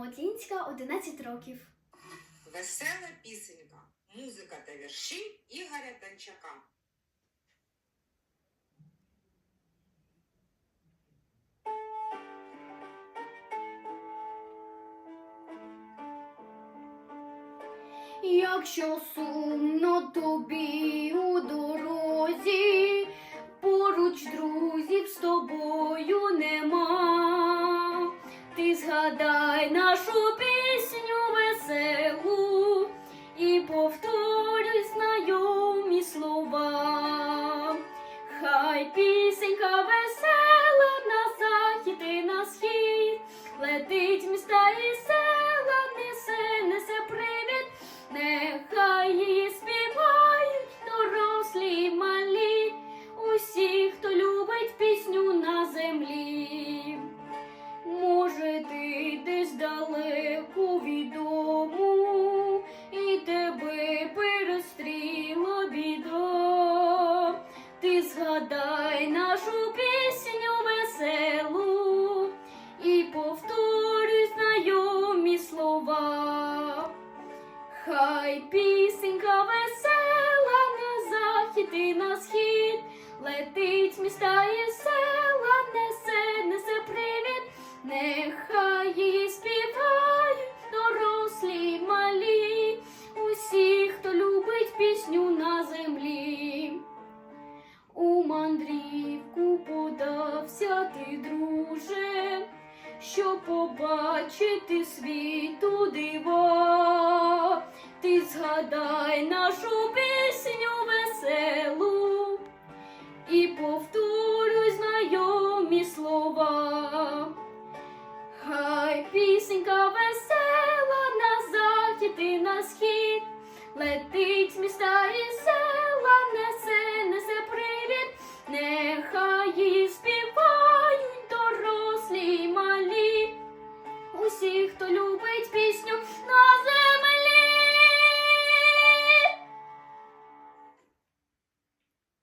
Мотінська, 11 років. Весела пісенька, музика та вірші Ігоря Танчака. Якщо сумно тобі у дорозі, нашу пісню веселу і повторюй знайомі слова. Хай пісенька весела на захід і на схід, летить міста і села, згадай нашу пісню веселу і повторюй знайомі слова. Хай пісенька весела на захід і на схід, летить міста мандрівку подався ти, друже, щоб побачити світу дива, ти згадай нашу пісню веселу і повторюй знайомі слова. Хай пісенька весела на захід і на схід лети.